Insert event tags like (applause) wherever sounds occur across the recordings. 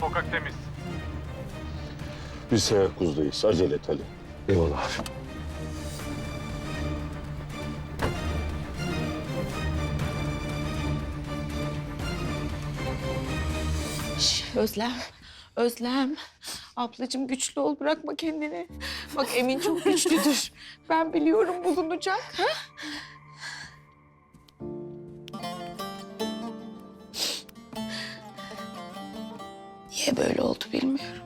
Sokak temiz. Biz teyakkuzdayız. Acele et Ali. Eyvallah abi. Şş, Özlem, Özlem. Ablacığım güçlü ol, bırakma kendini. Bak Emin çok güçlüdür. Ben biliyorum bulunacak. Ha? Niye böyle oldu bilmiyorum.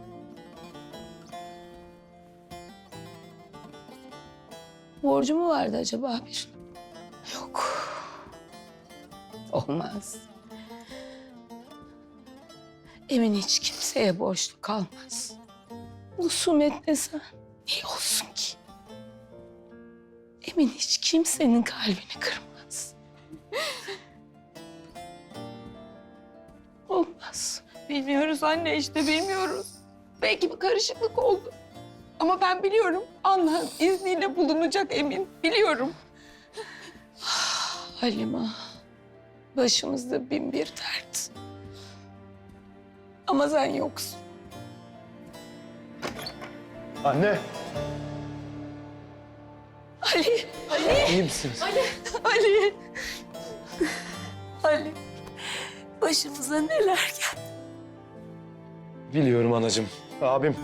Borcu mu vardı acaba bir? Yok. Olmaz. Emin hiç kimseye borçlu kalmaz. Husumet desen niye olsun ki? Emin hiç kimsenin kalbini kırmaz. Bilmiyoruz anne işte bilmiyoruz. Belki bir karışıklık oldu. Ama ben biliyorum Allah'ın izniyle bulunacak Emin. Biliyorum. (sighs) Halima. Başımızda bin bir dert. Ama sen yoksun. Anne. Ali, Ali, iyi misiniz? Ali. Ali. Başımıza neler geldi. Biliyorum anacığım. Abim.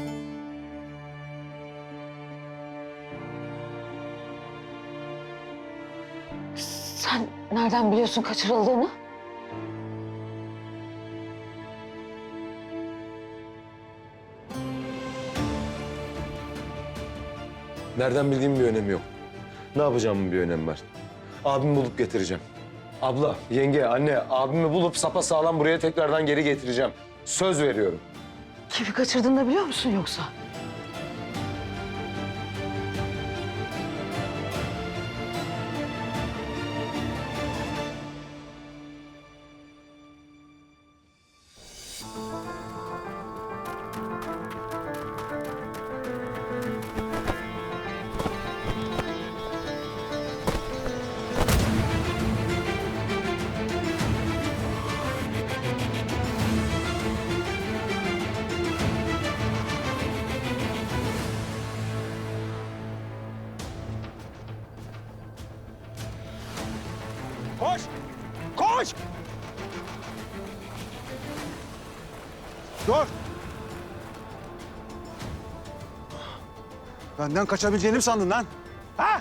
Sen nereden biliyorsun kaçırıldığını? Nereden bildiğim bir önemi yok. Ne yapacağımın bir önemi var. Abimi bulup getireceğim. Abla, yenge, anne, abimi bulup sapa sağlam buraya tekrardan geri getireceğim. Söz veriyorum. Kimi kaçırdığını da biliyor musun yoksa? Koş! Koş! Dur! Benden kaçabileceğini mi sandın lan? Ha?